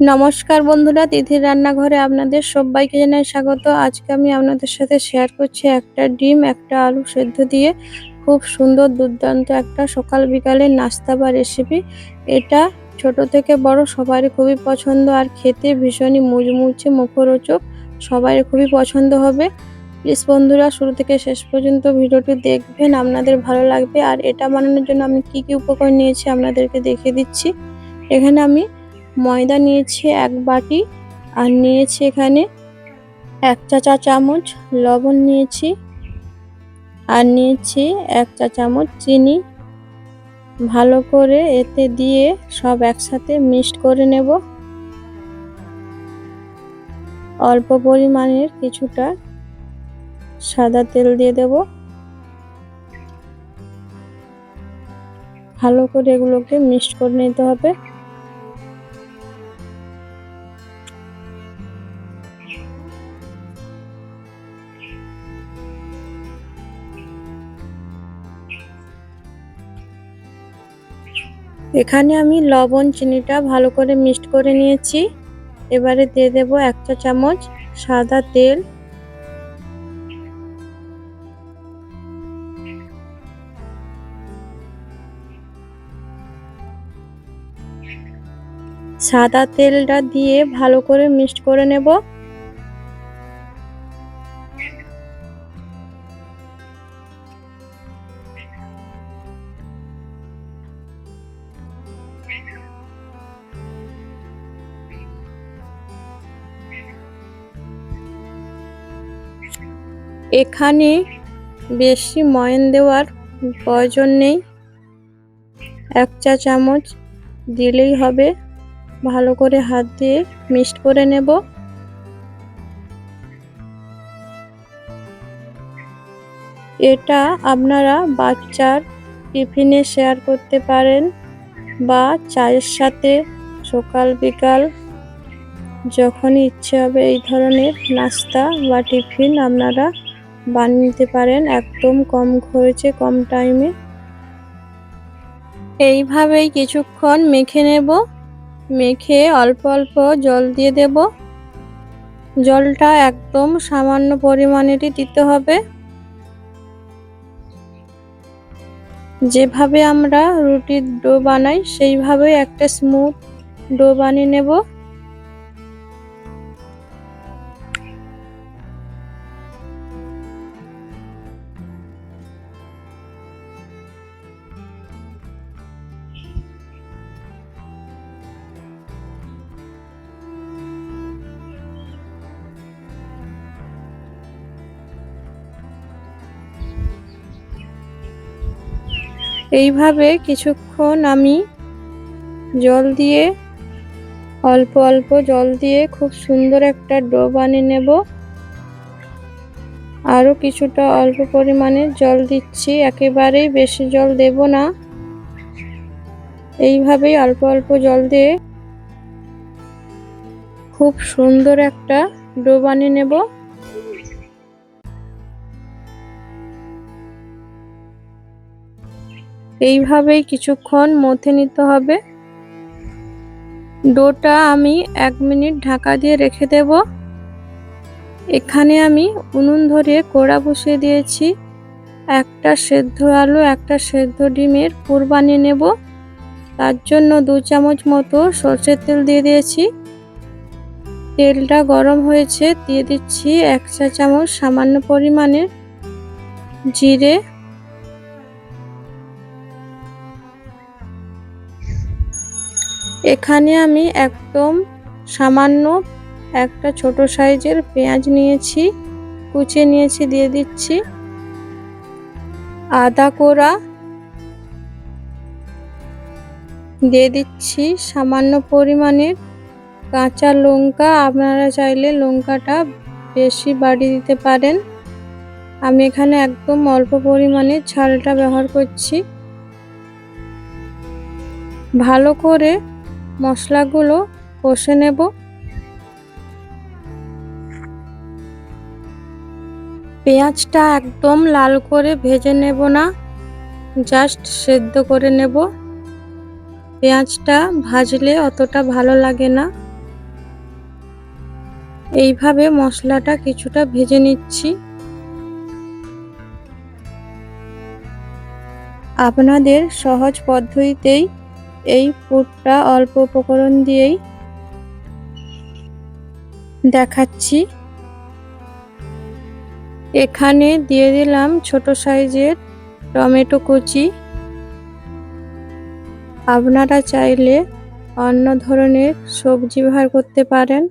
নমস্কার বন্ধুরা, তিথির রান্নাঘরে আপনাদের সবাইকে জানাই স্বাগত। আজকে আমি আপনাদের সাথে শেয়ার করছি একটা ডিম, একটা আলু সেদ্ধ দিয়ে খুব সুন্দর দুর্দান্ত একটা সকাল বিকালের নাস্তা বা রেসিপি এটা ছোট থেকে বড় সবারই খুবই পছন্দ আর খেতে ভীষণই মুচমুচে মুখরোচক, সবারই খুবই পছন্দ হবে। প্লিজ বন্ধুরা, শুরু থেকে শেষ পর্যন্ত ভিডিওটি দেখবেন, আপনাদের ভালো লাগবে। আর এটা বানানোর জন্য আমি কি কি উপকরণ নিয়েছি আপনাদেরকে দেখিয়ে দিচ্ছি। এখানে আমি ময়দা নিয়েছি এক বাটি আর নিয়েছি এখানে এক চা চা চামচ লবণ নিয়েছি আর নিয়েছি এক চা চামচ চিনি। ভালো করে এতে দিয়ে সব একসাথে মিক্সড করে নেব। অল্প পরিমাণের কিছুটা সাদা তেল দিয়ে দেব। ভালো করে এগুলোকে মিক্সড করে নিতে হবে। এখানে আমি লবণ, চিনিটা ভালো করে মিক্সড করে নিয়েছি। এবারে দিয়ে দেব এক চা চামচ সাদা তেল। সাদা তেলটা দিয়ে ভালো করে মিক্সড করে নেব। এখানে বেশি ময়ন দেওয়ার প্রয়োজন নেই। এক চা চামচ দিলেই হবে। ভালো করে হাত দিয়ে মিক্সড করে নেব। এটা আপনারা বাচ্চার টিফিনে শেয়ার করতে পারেন বা চায়ের সাথে সকাল, বিকাল যখনই ইচ্ছে হবে এই ধরনের নাস্তা বা টিফিন আপনারা বানিয়ে নিতে পারেন, একদম কম খরচে, কম টাইমে। এইভাবেই কিছুক্ষণ মেখে নেব। মেখে অল্প অল্প জল দিয়ে দেব। জলটা একদম সামান্য পরিমাণেরই দিতে হবে। যেভাবে আমরা রুটির ডো বানাই সেইভাবে একটা স্মুথ ডো বানিয়ে নেব। এইভাবে কিছুক্ষণ আমি জল দিয়ে, অল্প অল্প জল দিয়ে খুব সুন্দর একটা ডো বানিয়ে নেব। আরও কিছুটা অল্প পরিমাণে জল দিচ্ছি, একেবারেই বেশি জল দেব না। এইভাবেই অল্প অল্প জল দিয়ে খুব সুন্দর একটা ডো বানিয়ে নেব। এইভাবেই কিছুক্ষণ মথে নিতে হবে। ডোটা আমি এক মিনিট ঢাকা দিয়ে রেখে দেব। এখানে আমি উনুন ধরে কড়া বসিয়ে দিয়েছি। একটা সেদ্ধ আলু, একটা সেদ্ধ ডিমের পুর বানিয়ে নেব। তার জন্য দু চামচ মতো সর্ষের তেল দিয়ে দিয়েছি। তেলটা গরম হয়েছে, দিয়ে দিচ্ছি এক চা চামচ সামান্য পরিমাণের জিরে। এখানে আমি একদম সামান্য একটা ছোট সাইজের পেঁয়াজ নিয়েছি, কুচে নিয়েছি, দিয়ে দিচ্ছি আদা কোড়া, দিয়ে দিচ্ছি সামান্য পরিমাণের কাঁচা লঙ্কা। আপনারা চাইলে লঙ্কাটা বেশি বাড়িয়ে দিতে পারেন। আমি এখানে একদম অল্প পরিমাণে ঝালটা ব্যবহার করছি। ভালো করে মশলাগুলো কষে নেব। পেঁয়াজটা একদম লাল করে ভেজে নেব না, জাস্ট সেদ্ধ করে নেব। পেঁয়াজটা ভাজলে অতটা ভালো লাগে না। এইভাবে মশলাটা কিছুটা ভেজে নিচ্ছি। আপনাদের সহজ পদ্ধতিতেই এই পুরটা অল্প উপকরণ দিয়েই দেখাচ্ছি। এখানে দিয়ে দিলাম ছোট সাইজের টমেটো কুচি। আপনারা চাইলে অন্য ধরনের সবজি ব্যবহার করতে পারেন।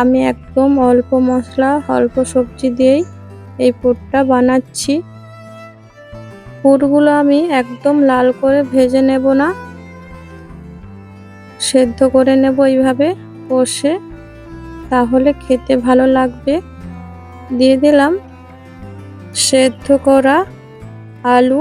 আমি একদম অল্প মশলা, অল্প সবজি দিয়েই এই পুরটা বানাচ্ছি। পুরগুলো আমি একদম লাল করে ভেজে নেব না। সেদ্ধ করে নেব এইভাবে কষে, তাহলে খেতে ভালো লাগবে। দিয়ে দিলাম সেদ্ধ করা আলু।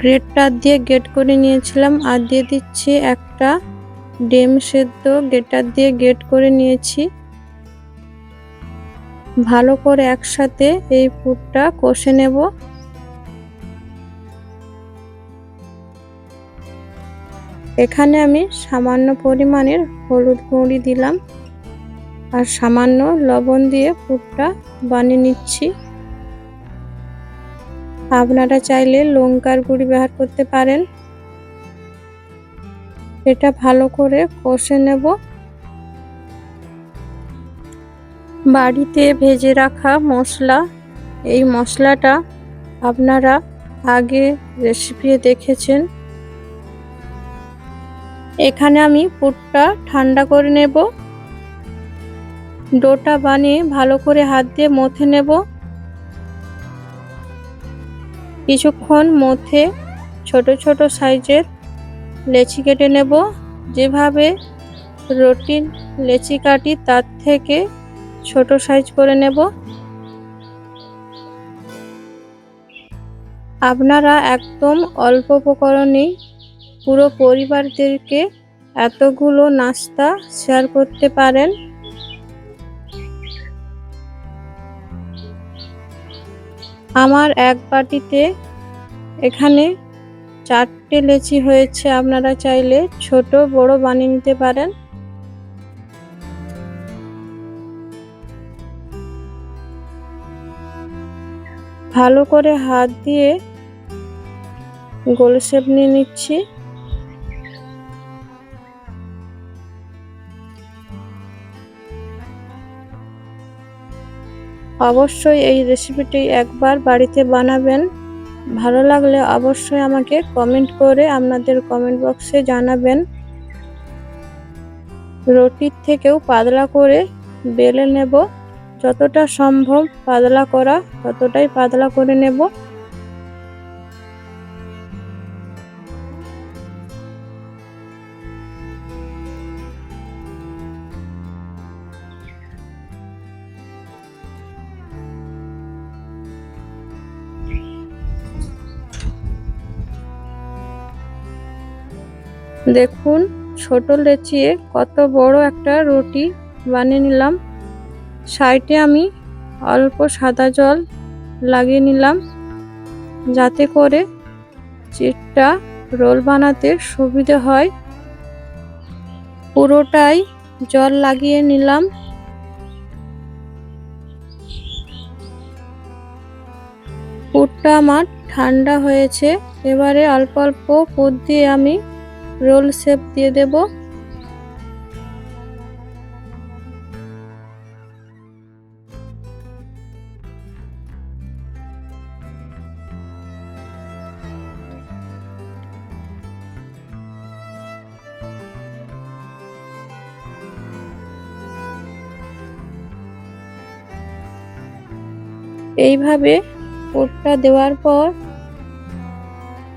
গ্রেটটা দিয়ে গেট করে নিয়েছিলাম আর দিয়ে দিচ্ছি একটা ডিম সেদ্ধ গেটার দিয়ে গেট করে নিয়েছি। ভালো করে একসাথে এই পুরটা কষে নেব। এখানে আমি সামান্য পরিমাণের হলুদ গুঁড়ি দিলাম আর সামান্য লবণ দিয়ে পুরটা বানিয়ে নিচ্ছি। আপনারা চাইলে লঙ্কার গুঁড়ি ব্যবহার করতে পারেন। এটা ভালো করে কষে নেব। বাড়িতে ভেজে রাখা মশলা, এই মশলাটা আপনারা আগে রেসিপি দেখেছেন। এখানে আমি পুরটা ঠান্ডা করে নেব। ডোটা বানিয়ে ভালো করে হাত দিয়ে মথে নেব। কিছুক্ষণ মথে ছোট ছোট সাইজের লেচি কেটে নেব। যেভাবে রুটিন লেচি কাটি তার থেকে ছোট সাইজ করে নেব। আপনারা একদম অল্প উপকরণেই পুরো পরিবারদেরকে এতগুলো নাস্তা শেয়ার করতে পারেন। আমার এক বাটিতে এখানে চারটে লেচি হয়েছে, আপনারা চাইলে ছোট, বড় বানিয়ে নিতে পারেন। ভালো করে হাত দিয়ে গোল শেপ নিয়ে নিচ্ছি। অবশ্যই এই রেসিপিটি একবার বাড়িতে বানাবেন। ভালো লাগলে অবশ্যই আমাকে কমেন্ট করে আপনাদের কমেন্ট বক্সে জানাবেন। রুটির থেকেও পাতলা করে বেলে নেব। যতটা সম্ভব পাতলা করা, ততটাই পাতলা করে নেব। দেখুন ছোট লেচিয়ে কত বড় একটা রুটি বানিয়ে নিলাম। সাইডে আমি অল্প সাদা জল লাগিয়ে নিলাম, যাতে করে চিটটা রোল বানাতে সুবিধে হয়। পুরোটাই জল লাগিয়ে নিলাম। পুরটা আমার ঠান্ডা হয়েছে, এবারে অল্প অল্প পুর দিয়ে আমি রোল শেপ দিয়ে দেব। এইভাবে পুরটা দেওয়ার পর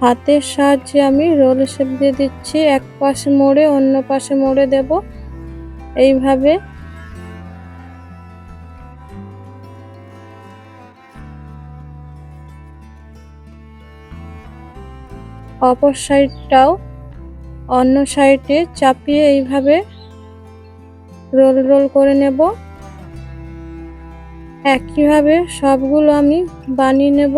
হাতের সাহায্যে আমি রোল শেপ দিয়ে দিচ্ছি। এক পাশে মোড়ে, অন্য পাশে মোড়ে দেব। এইভাবে। অপর সাইডটাও অন্য সাইডে চাপিয়ে এইভাবে রোল রোল করে নেব। একইভাবে সবগুলো আমি বানিয়ে নেব।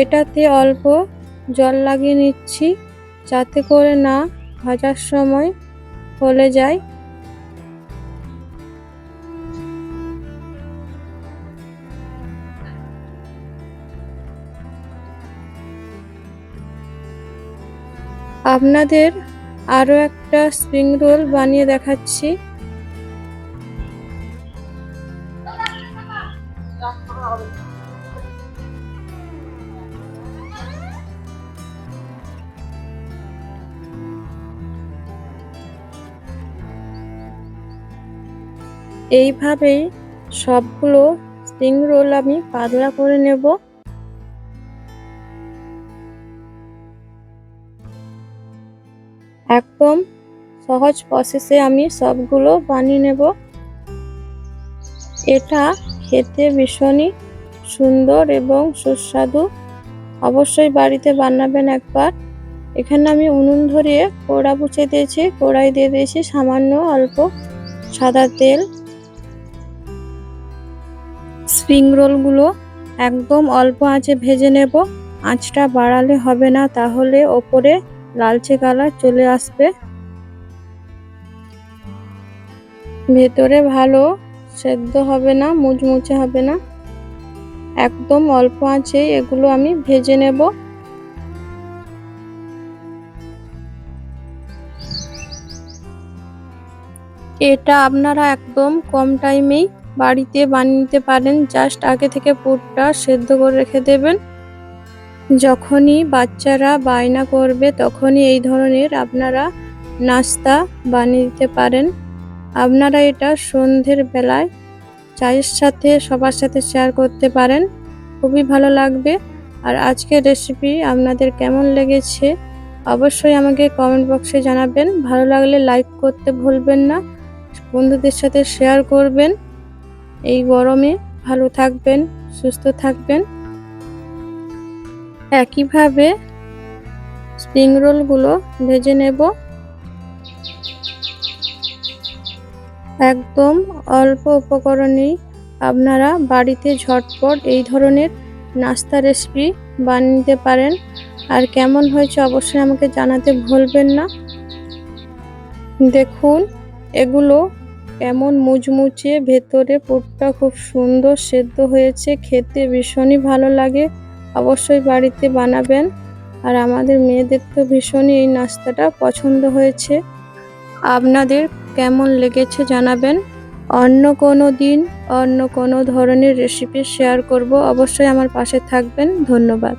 এটাতে অল্প জল লাগিয়ে নিচ্ছি যাতে করে না ভাজার সময় ফলে যায়। আপনাদের আরও একটা স্প্রিং রোল বানিয়ে দেখাচ্ছি। এইভাবেই সবগুলো স্প্রিং রোল আমি পাতলা করে নেব। একদম সহজ প্রসেসে আমি সবগুলো বানিয়ে নেব। এটা খেতে ভীষণই সুন্দর এবং সুস্বাদু। অবশ্যই বাড়িতে বানাবেন একবার। এখানে আমি উনুন ধরিয়ে কড়া বুঝে দিয়েছি। কড়াই দিয়ে দিয়েছি সামান্য অল্প সাদা তেল। স্প্রিং রোলগুলো একদম অল্প আঁচে ভেজে নেব। আঁচটা বাড়ালে হবে না, তাহলে ওপরে লালচে কালার চলে আসবে। ভেতরে ভালো সেদ্ধ হবে না, মুচমুচে হবে না। একদম অল্প আঁচে এগুলো আমি ভেজে নেব। এটা আপনারা একদম কম টাইমেই বাড়িতে বানিয়ে নিতে পারেন জাস্ট আগে থেকে পুরটা সেদ্ধ করে রেখে দেবেন। যখনই বাচ্চারা বায়না করবে, তখনই এই ধরনের আপনারা নাস্তা বানিয়ে দিতে পারেন। আপনারা এটা সন্ধ্যের বেলায় চায়ের সাথে, সবার সাথে শেয়ার করতে পারেন। খুবই ভালো লাগবে। আর আজকের রেসিপি আপনাদের কেমন লেগেছে, অবশ্যই আমাকে কমেন্ট বক্সে জানাবেন। ভালো লাগলে লাইক করতে ভুলবেন না। বন্ধুদের সাথে শেয়ার করবেন। এই গরমে ভালো থাকবেন, সুস্থ থাকবেন। একইভাবে স্প্রিং রোলগুলো ভেজে নেব। একদম অল্প উপকরণেই আপনারা বাড়িতে ঝটপট এই ধরনের নাস্তা রেসিপি বানিয়ে নিতে পারেন। আর কেমন হয়েছে অবশ্যই আমাকে জানাতে ভুলবেন না। দেখুন, এগুলো কেমন মুচমুচে ভেতরে পুরটা খুব সুন্দর সেদ্ধ হয়েছে, খেতে ভীষণই ভালো লাগে। অবশ্যই বাড়িতে বানাবেন। আর আমাদের মেয়েদের তো ভীষণই এই নাস্তাটা পছন্দ হয়েছে। আপনাদের কেমন লেগেছে জানাবেন। অন্য কোনো দিন অন্য কোনো ধরনের রেসিপি শেয়ার করব। অবশ্যই আমার পাশে থাকবেন। ধন্যবাদ।